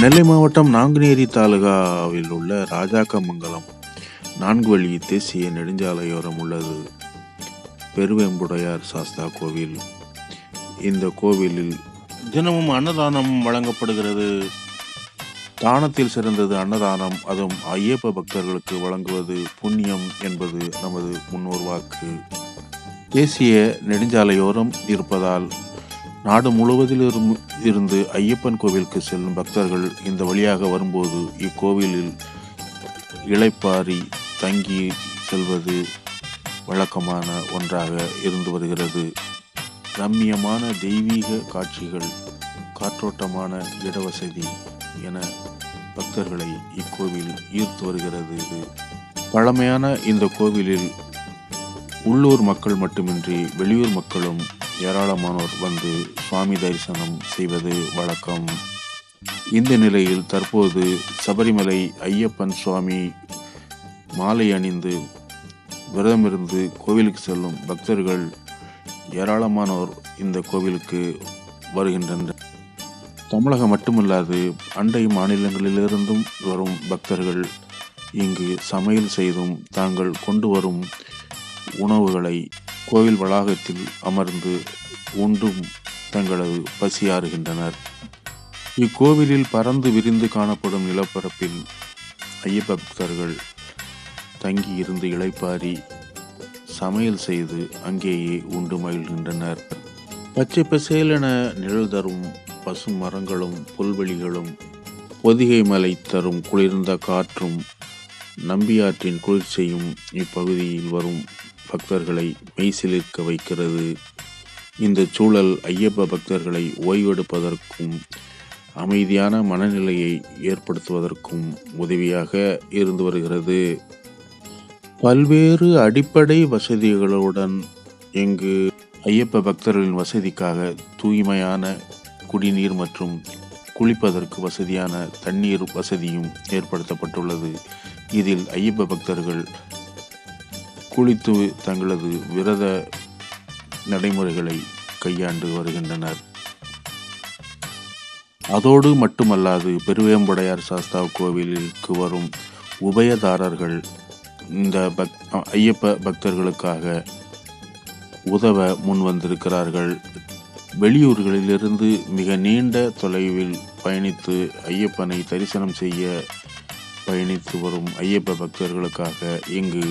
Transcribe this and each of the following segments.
நெல்லை மாவட்டம் நாங்குநேரி தாலுகாவில் உள்ள ராஜாக்கமங்கலம் நான்கு வழி தேசிய நெடுஞ்சாலையோரம் உள்ளது. பெருவேம்புடையார் சாஸ்தா கோவில். இந்த கோவிலில் தினமும் அன்னதானம் வழங்கப்படுகிறது. தானத்தில் சிறந்தது அன்னதானம் அதுவும் ஐயப்ப பக்தர்களுக்கு வழங்குவது புண்ணியம் என்பது நமது முன்னோர் வாக்கு. தேசிய நெடுஞ்சாலையோரம் இருப்பதால் நாடு முழுவதிலிரும் இருந்து ஐயப்பன் கோவிலுக்கு செல்லும் பக்தர்கள் இந்த வழியாக வரும்போது இக்கோவிலில் இளைப்பாரி தங்கி செல்வது வழக்கமான ஒன்றாக இருந்து வருகிறது. ரம்மியமான தெய்வீக காட்சிகள் காற்றோட்டமான இடவசதி என பக்தர்களை இக்கோவில் ஈர்த்து வருகிறது. இது பழமையான இந்த கோவிலில் உள்ளூர் மக்கள் மட்டுமின்றி வெளியூர் மக்களும் ஏராளமானோர் வந்து சுவாமி தரிசனம் செய்வது வழக்கம். இந்த நிலையில் தற்போது சபரிமலை ஐயப்பன் சுவாமி மாலை அணிந்து விரதமிருந்து கோவிலுக்கு செல்லும் பக்தர்கள் ஏராளமானோர் இந்த கோவிலுக்கு வருகின்றனர். தமிழகம் மட்டுமல்லாது அண்டை மாநிலங்களிலிருந்தும் வரும் பக்தர்கள் இங்கு சமையல் செய்தும் தாங்கள் கொண்டு வரும் உணவுகளை கோவில் வளாகத்தில் அமர்ந்து உண்டும் தங்களது பசியாறுகின்றனர் இக்கோவிலில் பறந்து விரிந்து காணப்படும் நிலப்பரப்பில் ஐயப்ப பக்தர்கள் தங்கி இருந்து இளைப்பாரி சமையல் செய்து அங்கேயே உண்டு மகிழ்கின்றனர். பச்சை பசேலென நிழல் தரும் பசும் மரங்களும் புல்வெளிகளும் பொதிகை மலை தரும் குளிர்ந்த காற்றும் நம்பியாற்றின் குளிர்ச்சியும் இப்பகுதியில் வரும். பக்தர்களை மெய்சிலிர்க்க வைக்கிறது. இந்த சூழல் ஐயப்ப பக்தர்களை ஓய்வெடுப்பதற்கும் அமைதியான மனநிலையை ஏற்படுத்துவதற்கும் உதவியாக இருந்து வருகிறது. பல்வேறு அடிப்படை வசதிகளுடன் இங்கு ஐயப்ப பக்தர்களின் வசதிக்காக தூய்மையான குடிநீர் மற்றும் குளிப்பதற்கு வசதியான தண்ணீர் வசதியும் ஏற்படுத்தப்பட்டுள்ளது. இதில் ஐயப்ப பக்தர்கள் குளித்து தங்களது விரத நடைமுறைகளை கையாண்டு வருகின்றனர். அதோடு மட்டுமல்லாது பெருவேம்படையார் சாஸ்தா கோவிலுக்கு வரும் உபயதாரர்கள் இந்த பக் ஐயப்ப பக்தர்களுக்காக உதவ முன் வந்திருக்கிறார்கள் வெளியூர்களிலிருந்து மிக நீண்ட தொலைவில் பயணித்து ஐயப்பனை தரிசனம் செய்ய பயணித்து வரும் ஐயப்ப பக்தர்களுக்காக இங்கு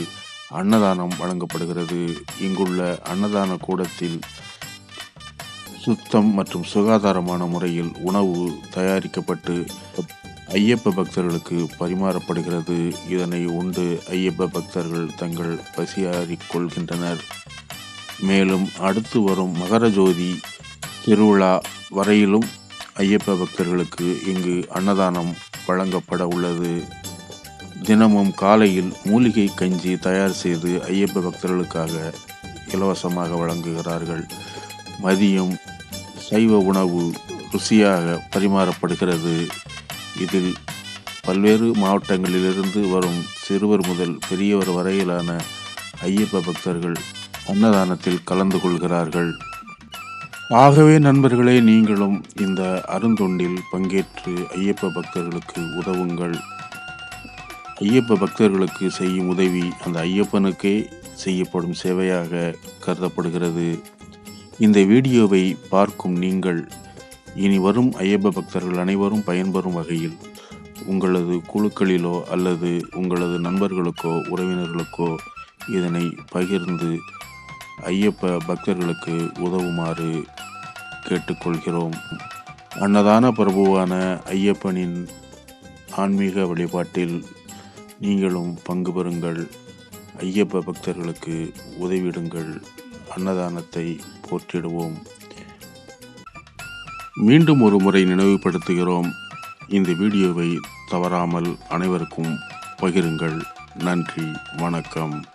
அன்னதானம் வழங்கப்படுகிறது. இங்குள்ள அன்னதான கூடத்தில் சுத்தம் மற்றும் சுகாதாரமான முறையில் உணவு தயாரிக்கப்பட்டு ஐயப்ப பக்தர்களுக்கு பரிமாறப்படுகிறது. இதனை உண்டு ஐயப்ப பக்தர்கள் தங்கள் பசியாறிக் கொள்கின்றனர். மேலும் அடுத்து வரும் மகர ஜோதி திருவிழா வரையிலும் ஐயப்ப பக்தர்களுக்கு இங்கு அன்னதானம் வழங்கப்பட உள்ளது. தினமும் காலையில் மூலிகை கஞ்சி தயார் செய்து ஐயப்ப பக்தர்களுக்காக இலவசமாக வழங்குகிறார்கள். மதியம் சைவ உணவு ருசியாக பரிமாறப்படுகிறது. இதில் பல்வேறு மாவட்டங்களிலிருந்து வரும் சிறுவர் முதல் பெரியவர் வரையிலான ஐயப்ப பக்தர்கள் அன்னதானத்தில் கலந்து கொள்கிறார்கள். ஆகவே நண்பர்களே நீங்களும் இந்த அருந்தொண்டில் பங்கேற்று ஐயப்ப பக்தர்களுக்கு உதவுங்கள். ஐயப்ப பக்தர்களுக்கு செய்யும் உதவி அந்த ஐயப்பனுக்கே செய்யப்படும் சேவையாக கருதப்படுகிறது. இந்த வீடியோவை பார்க்கும் நீங்கள் இனி வரும் ஐயப்ப பக்தர்கள் அனைவரும் பயன்பெறும் வகையில் உங்களது குழுக்களிலோ அல்லது உங்களது நண்பர்களுக்கோ உறவினர்களுக்கோ இதனை பகிர்ந்து ஐயப்ப பக்தர்களுக்கு உதவுமாறு கேட்டுக்கொள்கிறோம். அன்னதான பிரபுவான ஐயப்பனின் ஆன்மீக வழிபாட்டில் நீங்களும் பங்கு பெறுங்கள். ஐயப்ப பக்தர்களுக்கு உதவிடுங்கள். அன்னதானத்தை போற்றிடுவோம். மீண்டும் ஒரு முறை நினைவுபடுத்துகிறோம். இந்த வீடியோவை தவறாமல் அனைவருக்கும் பகிருங்கள். நன்றி. வணக்கம்.